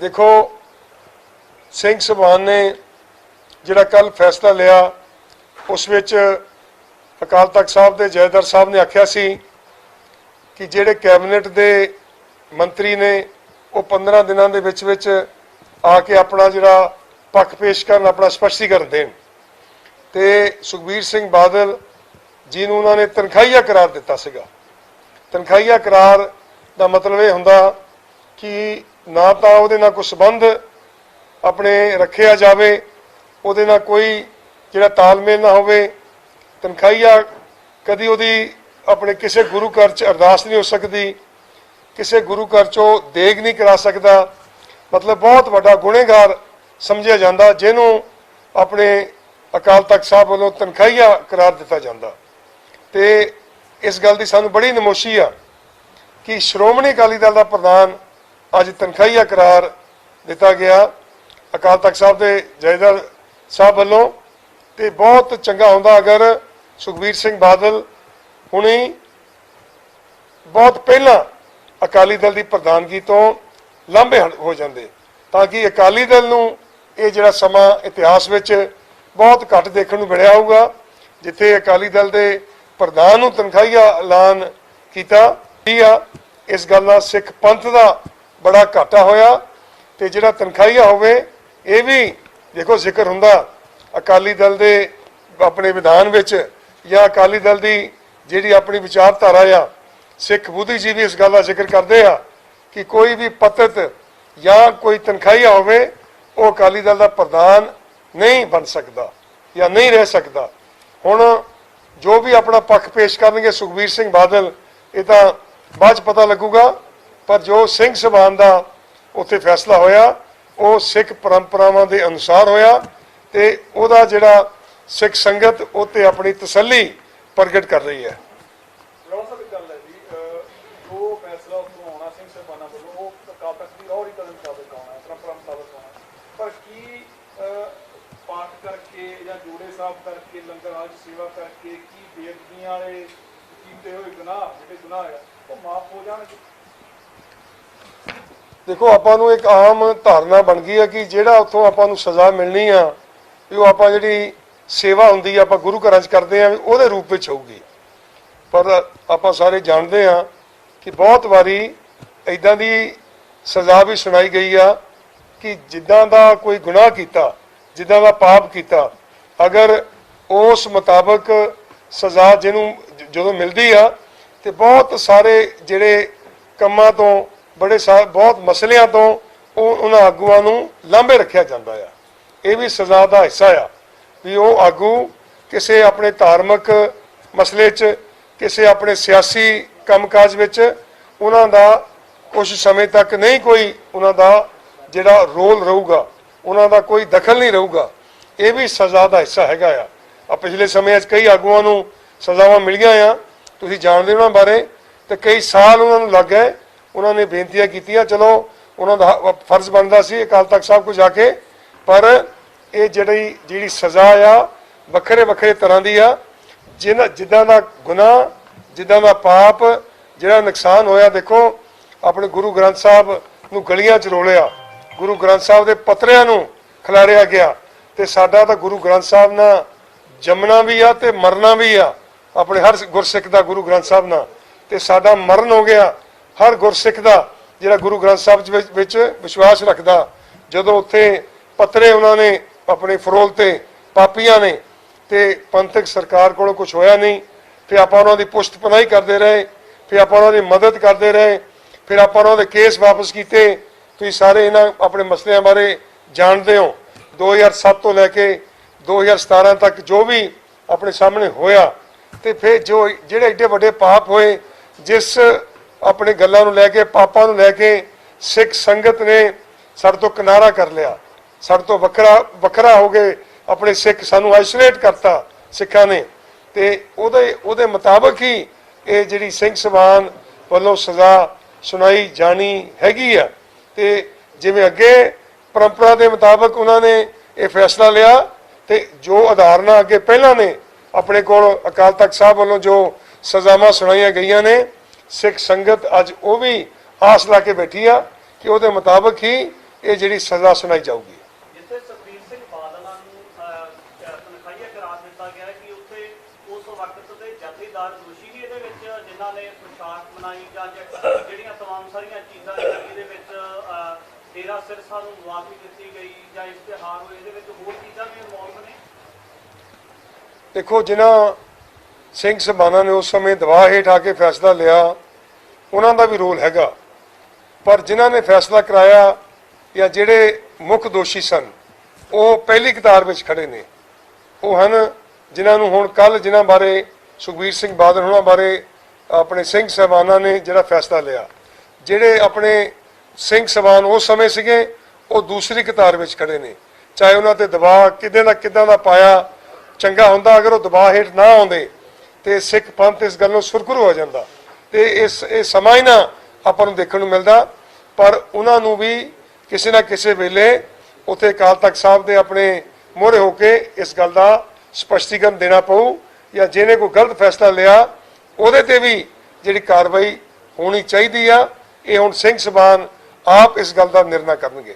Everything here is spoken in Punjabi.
ਦੇਖੋ, ਸਿੰਘ ਸਭਾਨ ਨੇ ਜਿਹੜਾ ਕੱਲ ਫੈਸਲਾ ਲਿਆ, ਉਸ ਵਿੱਚ ਅਕਾਲ ਤਖਤ ਸਾਹਿਬ ਦੇ ਜੈਦਰ ਸਾਹਿਬ ਨੇ ਆਖਿਆ ਸੀ ਕਿ ਜਿਹੜੇ ਕੈਬਨਿਟ ਦੇ ਮੰਤਰੀ ਨੇ, ਉਹ 15 ਦਿਨਾਂ ਦੇ ਵਿੱਚ ਵਿੱਚ ਆ ਕੇ ਆਪਣਾ ਜਿਹੜਾ ਪੱਖ ਪੇਸ਼ ਕਰਨ, ਆਪਣਾ ਸਪਸ਼ਟੀਕਰਨ ਦੇਣ। ਤੇ ਸੁਖਬੀਰ ਸਿੰਘ ਬਾਦਲ ਜੀ ਨੂੰ ਉਹਨਾਂ ਨੇ ਤਨਖਾਹੀਆ ਕਰਾਰ ਦਿੱਤਾ ਸੀਗਾ। ਤਨਖਾਹੀਆ ਕਰਾਰ ਦਾ ਮਤਲਬ ਇਹ ਹੁੰਦਾ ਕਿ ਨਾ ਤਾਂ ਉਹਦੇ ਨਾਲ ਕੋਈ ਸਬੰਧ ਆਪਣੇ ਰੱਖਿਆ ਜਾਵੇ, ਉਹਦੇ ਨਾਲ ਕੋਈ ਜਿਹੜਾ ਤਾਲਮੇਲ ਨਾ ਹੋਵੇ, ਤਨਖਾਹੀਆ ਕਦੀ ਉਹਦੀ ਆਪਣੇ ਕਿਸੇ ਗੁਰੂ ਘਰ ਚ ਅਰਦਾਸ ਨਹੀਂ ਹੋ ਸਕਦੀ, ਕਿਸੇ ਗੁਰੂ ਘਰ ਚੋਂ ਦੇਗ ਨਹੀਂ ਕਰਾ ਸਕਦਾ। ਮਤਲਬ ਬਹੁਤ ਵੱਡਾ ਗੁਨੇਗਾਰ ਸਮਝਿਆ ਜਾਂਦਾ, ਜਿਹਨੂੰ ਆਪਣੇ ਅਕਾਲ ਤਖਤ ਸਾਹਿਬ ਵੱਲੋਂ ਤਨਖਾਹੀਆ ਕਰਾਰ ਦਿੱਤਾ ਜਾਂਦਾ। ਤੇ ਇਸ ਗੱਲ ਦੀ ਸਾਨੂੰ ਬੜੀ ਨਮੋਸ਼ੀ ਆ ਕਿ ਸ਼੍ਰੋਮਣੀ ਅਕਾਲੀ ਦਲ ਦਾ ਪ੍ਰਧਾਨ ਅੱਜ ਤਨਖਾਹੀਆ ਕਰਾਰ ਦਿੱਤਾ ਗਿਆ। ਅਕਾਲ ਤਖਤ ਸਾਹਿਬ ਦੇ ਜੈਦਰ ਸਾਹਿਬ ਵੱਲੋਂ ਤੇ ਬਹੁਤ ਚੰਗਾ ਹੁੰਦਾ ਅਗਰ ਸੁਖਬੀਰ ਸਿੰਘ ਬਾਦਲ ਹੁਣੇ ਬਹੁਤ ਪਹਿਲਾਂ ਅਕਾਲੀ ਦਲ ਦੀ ਪ੍ਰਧਾਨਗੀ ਤੋਂ ਲਾਂਭੇ ਹਟ- ਹੋ ਜਾਂਦੇ, ਤਾਂ ਕਿ ਅਕਾਲੀ ਦਲ ਨੂੰ ਇਹ ਜਿਹੜਾ ਸਮਾਂ ਇਤਿਹਾਸ ਵਿੱਚ ਬਹੁਤ ਘੱਟ ਦੇਖਣ ਨੂੰ ਮਿਲਿਆ ਹੋਊਗਾ, ਜਿੱਥੇ ਅਕਾਲੀ ਦਲ ਦੇ ਪ੍ਰਧਾਨ ਨੂੰ ਤਨਖਾਹੀਆ ਐਲਾਨ ਕੀਤਾ। ਇਸ ਗੱਲ ਨਾਲ ਸਿੱਖ ਪੰਥ ਦਾ ਬੜਾ ਘਾਟਾ ਹੋਇਆ ਤੇ ਜਿਹੜਾ ਤਨਖਾਹੀਆ ਹੋਵੇ, ਇਹ ਵੀ ਦੇਖੋ ਜ਼ਿਕਰ ਹੁੰਦਾ, ਅਕਾਲੀ ਦਲ ਦੇ ਆਪਣੇ ਵਿਧਾਨ ਵਿੱਚ ਜਾਂ ਅਕਾਲੀ ਦਲ ਦੀ ਜਿਹੜੀ ਆਪਣੀ ਵਿਚਾਰਧਾਰਾ ਆ, ਸਿੱਖ ਬੁੱਧੀ ਜੀ ਵੀ ਇਸ ਗੱਲ ਦਾ ਜ਼ਿਕਰ ਕਰਦੇ ਆ ਕਿ ਕੋਈ ਵੀ ਪਤਤ ਜਾਂ ਕੋਈ ਤਨਖਾਹੀਆ ਹੋਵੇ, ਉਹ ਅਕਾਲੀ ਦਲ ਦਾ ਪ੍ਰਧਾਨ ਨਹੀਂ ਬਣ ਸਕਦਾ ਜਾਂ ਨਹੀਂ ਰਹਿ ਸਕਦਾ। ਹੁਣ ਜੋ ਵੀ ਆਪਣਾ ਪੱਖ ਪੇਸ਼ ਕਰਨਗੇ ਸੁਖਬੀਰ ਸਿੰਘ ਬਾਦਲ, ਇਹ ਤਾਂ ਬਾਅਦ ਚ ਪਤਾ ਲੱਗੂਗਾ। ਪਰ ਜੋ ਸਿੰਘ ਸਭਾਨ ਦਾ ਉੱਥੇ ਫੈਸਲਾ ਹੋਇਆ, ਉਹ ਸਿੱਖ ਪਰੰਪਰਾਵਾਂ ਦੇ ਅਨੁਸਾਰ ਹੋਇਆ ਤੇ ਉਹਦਾ ਜਿਹੜਾ ਸਿੱਖ ਸੰਗਤ ਉੱਤੇ ਆਪਣੀ ਤਸੱਲੀ ਪ੍ਰਗਟ ਕਰ ਰਹੀ ਹੈ। ਪਾਠ ਕਰਕੇ ਜਾਂ ਜੋੜੇ ਸਾਹਿਬ ਕਰਕੇ, ਲੰਗਰ ਹਾਲ ਸੇਵਾ ਕਰਕੇ ਕੀ ਬੇਅਦਬੀਆਂ ਵਾਲੇ ਕੀਤੇ ਹੋਏ ਗੁਨਾਹ, ਜਿਹੜੇ ਗੁਨਾਹ ਆ, ਉਹ ਮਾਫ ਹੋ ਜਾਣਗੇ? ਦੇਖੋ, ਆਪਾਂ ਨੂੰ ਇੱਕ ਆਮ ਧਾਰਨਾ ਬਣ ਗਈ ਹੈ ਕਿ ਜਿਹੜਾ ਉੱਥੋਂ ਆਪਾਂ ਨੂੰ ਸਜ਼ਾ ਮਿਲਣੀ ਆ, ਵੀ ਉਹ ਆਪਾਂ ਜਿਹੜੀ ਸੇਵਾ ਹੁੰਦੀ ਆ, ਆਪਾਂ ਗੁਰੂ ਘਰਾਂ 'ਚ ਕਰਦੇ ਆ, ਵੀ ਉਹਦੇ ਰੂਪ ਵਿੱਚ ਹੋਊਗੀ। ਪਰ ਆਪਾਂ ਸਾਰੇ ਜਾਣਦੇ ਆ ਕਿ ਬਹੁਤ ਵਾਰੀ ਇਦਾਂ ਦੀ ਸਜ਼ਾ ਵੀ ਸੁਣਾਈ ਗਈ ਆ ਕਿ ਜਿੱਦਾਂ ਦਾ ਕੋਈ ਗੁਨਾਹ ਕੀਤਾ, ਜਿੱਦਾਂ ਦਾ ਪਾਪ ਕੀਤਾ, ਅਗਰ ਉਸ ਮੁਤਾਬਕ ਸਜ਼ਾ ਜਿਹਨੂੰ ਜਦੋਂ ਮਿਲਦੀ ਆ, ਤੇ ਬਹੁਤ ਸਾਰੇ ਜਿਹੜੇ ਕੰਮਾਂ ਤੋਂ ਬੜੇ ਸਾ- ਬਹੁਤ ਮਸਲਿਆਂ ਤੋਂ ਉਹ ਉਹਨਾਂ ਆਗੂਆਂ ਨੂੰ ਲਾਂਭੇ ਰੱਖਿਆ ਜਾਂਦਾ ਆ। ਇਹ ਵੀ ਸਜ਼ਾ ਦਾ ਹਿੱਸਾ ਆ ਵੀ ਉਹ ਆਗੂ ਕਿਸੇ ਆਪਣੇ ਧਾਰਮਿਕ ਮਸਲੇ 'ਚ, ਕਿਸੇ ਆਪਣੇ ਸਿਆਸੀ ਕੰਮਕਾਜ ਵਿੱਚ ਉਹਨਾਂ ਦਾ ਕੁਝ ਸਮੇਂ ਤੱਕ ਨਹੀਂ ਕੋਈ ਉਹਨਾਂ ਦਾ ਜਿਹੜਾ ਰੋਲ ਰਹੂਗਾ, ਉਹਨਾਂ ਦਾ ਕੋਈ ਦਖਲ ਨਹੀਂ ਰਹੂਗਾ, ਇਹ ਵੀ ਸਜ਼ਾ ਦਾ ਹਿੱਸਾ ਹੈਗਾ ਆ। ਆ ਪਿਛਲੇ ਸਮੇਂ 'ਚ ਕਈ ਆਗੂਆਂ ਨੂੰ ਸਜ਼ਾਵਾਂ ਮਿਲੀਆਂ ਆ। ਤੁਸੀਂ ਜਾਣਦੇ ਹੋ ਉਹਨਾਂ ਬਾਰੇ ਤੇ ਕਈ ਸਾਲ ਉਹਨਾਂ ਨੂੰ ਲੱਗ ਗਏ ਉਹਨਾਂ ਨੇ ਬੇਨਤੀਆਂ ਕੀਤੀਆਂ, ਚਲੋ ਉਹਨਾਂ ਦਾ ਫਰਜ਼ ਬਣਦਾ ਸੀ ਅਕਾਲ ਤਖਤ ਸਾਹਿਬ ਕੋ ਜਾ ਕੇ, ਪਰ ਇਹ ਜਿਹੜੀ ਜਿਹੜੀ ਸਜ਼ਾ ਆ, ਵੱਖਰੇ ਵੱਖਰੇ ਤਰ੍ਹਾਂ ਦੀ ਆ, ਜਿਨ੍ਹਾਂ, ਜਿੱਦਾਂ ਦਾ ਗੁਨਾਹ, ਜਿੱਦਾਂ ਦਾ ਪਾਪ, ਜਿਹੜਾ ਨੁਕਸਾਨ ਹੋਇਆ, ਦੇਖੋ, ਆਪਣੇ ਗੁਰੂ ਗ੍ਰੰਥ ਸਾਹਿਬ ਨੂੰ ਗਲੀਆਂ 'ਚ ਰੋਲਿਆ, ਗੁਰੂ ਗ੍ਰੰਥ ਸਾਹਿਬ ਦੇ ਪੱਤਰਿਆਂ ਨੂੰ ਖਿਲਾਰਿਆ ਗਿਆ, ਤੇ ਸਾਡਾ ਤਾਂ ਗੁਰੂ ਗ੍ਰੰਥ ਸਾਹਿਬ ਨਾਲ ਜੰਮਣਾ ਵੀ ਆ ਤੇ ਮਰਨਾ ਵੀ ਆ, ਆਪਣੇ ਹਰ ਗੁਰਸਿੱਖ ਦਾ ਗੁਰੂ ਗ੍ਰੰਥ ਸਾਹਿਬ ਨਾਲ, ਤੇ ਸਾਡਾ ਮਰਨ ਹੋ ਗਿਆ ਹਰ ਗੁਰਸਿੱਖ ਦਾ, ਜਿਹੜਾ ਗੁਰੂ ਗ੍ਰੰਥ ਸਾਹਿਬ ਵਿੱਚ- ਵਿਸ਼ਵਾਸ ਰੱਖਦਾ, ਜਦੋਂ ਉੱਥੇ ਪੱਤਰੇ ਉਹਨਾਂ ਨੇ ਆਪਣੇ ਫਰੋਲ ਤੇ ਪਾਪੀਆਂ ਨੇ ਤੇ ਪੰਥਕ ਸਰਕਾਰ ਕੋਲੋਂ ਕੁਝ ਹੋਇਆ ਨਹੀਂ, ਫਿਰ ਆਪਾਂ ਉਹਨਾਂ ਦੀ ਪੁਸ਼ਤ ਪਨਾਹੀ ਕਰਦੇ ਰਹੇ, ਫਿਰ ਆਪਾਂ ਉਹਨਾਂ ਦੀ ਮਦਦ ਕਰਦੇ ਰਹੇ, ਫਿਰ ਆਪਾਂ ਉਹਨਾਂ ਦੇ ਕੇਸ ਵਾਪਸ ਕੀਤੇ। ਤੁਸੀਂ ਸਾਰੇ ਇਹਨਾਂ ਆਪਣੇ ਮਸਲਿਆਂ ਬਾਰੇ ਜਾਣਦੇ ਹੋ। 2007 ਤੋਂ ਲੈ ਕੇ 2017 ਤੱਕ ਜੋ ਵੀ ਆਪਣੇ ਸਾਹਮਣੇ ਹੋਇਆ, ਤੇ ਫਿਰ ਜੋ ਜਿਹੜੇ ਏਡੇ ਵੱਡੇ ਪਾਪ ਹੋਏ, ਜਿਸ ਆਪਣੇ ਗੱਲਾਂ ਨੂੰ ਲੈ ਕੇ, ਪਾਪਾਂ ਨੂੰ ਲੈ ਕੇ ਸਿੱਖ ਸੰਗਤ ਨੇ ਸਾਡੇ ਤੋਂ ਕਿਨਾਰਾ ਕਰ ਲਿਆ। ਸਾਡੇ ਤੋਂ ਵੱਖਰਾ ਵੱਖਰਾ ਹੋ ਗਏ ਆਪਣੇ ਸਿੱਖ ਸਾਨੂੰ ਆਈਸੋਲੇਟ ਕਰਤਾ ਸਿੱਖਾਂ ਨੇ। ਤੇ ਉਹਦੇ ਉਹਦੇ ਮੁਤਾਬਕ ਹੀ ਇਹ ਜਿਹੜੀ ਸਿੰਘ ਸਮਾਨ ਵੱਲੋਂ ਸਜ਼ਾ ਸੁਣਾਈ ਜਾਣੀ ਹੈਗੀ ਆ। ਤੇ ਜਿਵੇਂ ਅੱਗੇ ਪਰੰਪਰਾ ਦੇ ਮੁਤਾਬਕ ਉਹਨਾਂ ਨੇ ਇਹ ਫੈਸਲਾ ਲਿਆ ਤੇ ਜੋ ਆਧਾਰਨਾ ਅੱਗੇ ਪਹਿਲਾਂ ਨੇ, ਆਪਣੇ ਕੋਲ ਅਕਾਲ ਤਖਤ ਸਾਹਿਬ ਵੱਲੋਂ ਜੋ ਸਜ਼ਾਵਾਂ ਸੁਣਾਈਆਂ ਗਈਆਂ ਨੇ ਸਿੱਖ ਸੰਗਤ ਅੱਜ ਉਹ ਵੀ ਆਸ ਲਾ ਕੇ ਬੈਠੀ ਆ ਕਿ ਉਹਦੇ ਮੁਤਾਬਕ ਹੀ ਇਹ ਜਿਹੜੀ ਸਜ਼ਾ ਸੁਣਾਈ ਜਾਊਗੀ। ਜਿੱਥੇ ਸੁਖਬੀਰ ਸਿੰਘ ਬਾਦਲਾਂ ਨੂੰ ਅਹ, ਅਹ, ਤਨਖਾਹੀਆ ਕਰਾਰ ਦਿੱਤਾ ਗਿਆ ਹੈ ਕਿ ਉੱਥੇ ਉਸ ਵਕਤ ਦੇ ਜਥੇਦਾਰ ਦੋਸ਼ੀ ਵੀ ਇਹਦੇ ਵਿੱਚ ਜਿਨ੍ਹਾਂ ਨੇ ਪੁਸ਼ਾਕ ਬਣਾਈ ਜਾਂ ਜ- ਜਿਹੜੀਆਂ ਤਮਾਮ ਸਾਰੀਆਂ ਚੀਜ਼ਾਂ ਨੇ ਇਹਦੇ ਵਿੱਚ ਅਹ, ਤੇਰਾ ਸਿਰਸਾ ਨੂੰ ਮੁਆਫੀ ਦਿੱਤੀ ਗਈ ਜਾਂ ਇਸ਼ਤਿਹਾਰ ਹੋਏ ਇਹਦੇ ਵਿੱਚ ਹੋਰ ਚੀਜ਼ਾਂ ਵੀ ਇਨਵੋਲਵ ਨੇ? ਦੇਖੋ ਜਿਨ੍ਹਾਂ ਸਿੰਘ ਸਬਾਨਾ ਨੇ ਉਸ ਸਮੇਂ ਦਬਾਅ ਹੇਠ ਆ ਕੇ ਫੈਸਲਾ ਲਿਆ। ਉਹਨਾਂ ਦਾ ਵੀ ਰੋਲ ਹੈਗਾ। ਪਰ ਜਿਨ੍ਹਾਂ ਨੇ ਫੈਸਲਾ ਕਰਾਇਆ ਜਾਂ ਜਿਹੜੇ ਮੁੱਖ ਦੋਸ਼ੀ ਸਨ, ਉਹ ਪਹਿਲੀ ਕਤਾਰ ਵਿੱਚ ਖੜੇ ਨੇ। ਉਹ ਹਨ ਜਿਨ੍ਹਾਂ ਨੂੰ ਹੁਣ ਕੱਲ ਜਿਨ੍ਹਾਂ ਬਾਰੇ ਸੁਖਬੀਰ ਸਿੰਘ ਬਾਦਲ ਹੋਣਾ ਬਾਰੇ ਆਪਣੇ ਸਿੰਘ ਸਹਿਬਾਨਾਂ ਨੇ ਜਿਹੜਾ ਫੈਸਲਾ ਲਿਆ, ਜਿਹੜੇ ਆਪਣੇ ਸਿੰਘ ਸਹਿਬਾਨ ਉਸ ਸਮੇਂ ਸੀਗੇ, ਉਹ ਦੂਸਰੀ ਕਤਾਰ ਵਿੱਚ ਖੜੇ ਨੇ। ਚਾਹੇ ਉਹਨਾਂ ਤੇ ਦਬਾਅ ਕਿਦਾਂ ਦਾ ਕਿਦਾਂ ਦਾ ਪਾਇਆ ਚੰਗਾ ਹੁੰਦਾ, ਅਗਰ ਉਹ ਦਬਾਅ ਹੇਠ ਨਾ ਆਉਂਦੇ ਤੇ ਸਿੱਖ ਪੰਥ ਇਸ ਗੱਲ ਨੂੰ ਸੁਰਖਰੂ ਹੋ ਜਾਂਦਾ। ਤੇ ਇਸ, ਇਹ ਸਮਾਂ ਹੀ ਨਾ ਆਪਾਂ ਨੂੰ ਦੇਖਣ ਨੂੰ ਮਿਲਦਾ, ਪਰ ਉਹਨਾਂ ਨੂੰ ਵੀ ਕਿਸੇ ਨਾ ਕਿਸੇ ਵੇਲੇ ਉਥੇ ਅਕਾਲ ਤਖਤ ਸਾਹਿਬ ਦੇ ਆਪਣੇ ਮੋਹਰੇ ਹੋ ਕੇ ਇਸ ਗੱਲ ਦਾ ਸਪਸ਼ਟੀਕਰਨ ਦੇਣਾ ਪਊ ਜਾਂ ਜਿਹਨੇ ਕੋਈ ਗਲਤ ਫੈਸਲਾ ਲਿਆ, ਉਹਦੇ ਤੇ ਵੀ ਜਿਹੜੀ ਕਾਰਵਾਈ ਹੋਣੀ ਚਾਹੀਦੀ ਆ, ਇਹ ਹੁਣ ਸਿੰਘ ਸਬਾਨ ਆਪ ਇਸ ਗੱਲ ਦਾ ਨਿਰਣਾ ਕਰਨਗੇ।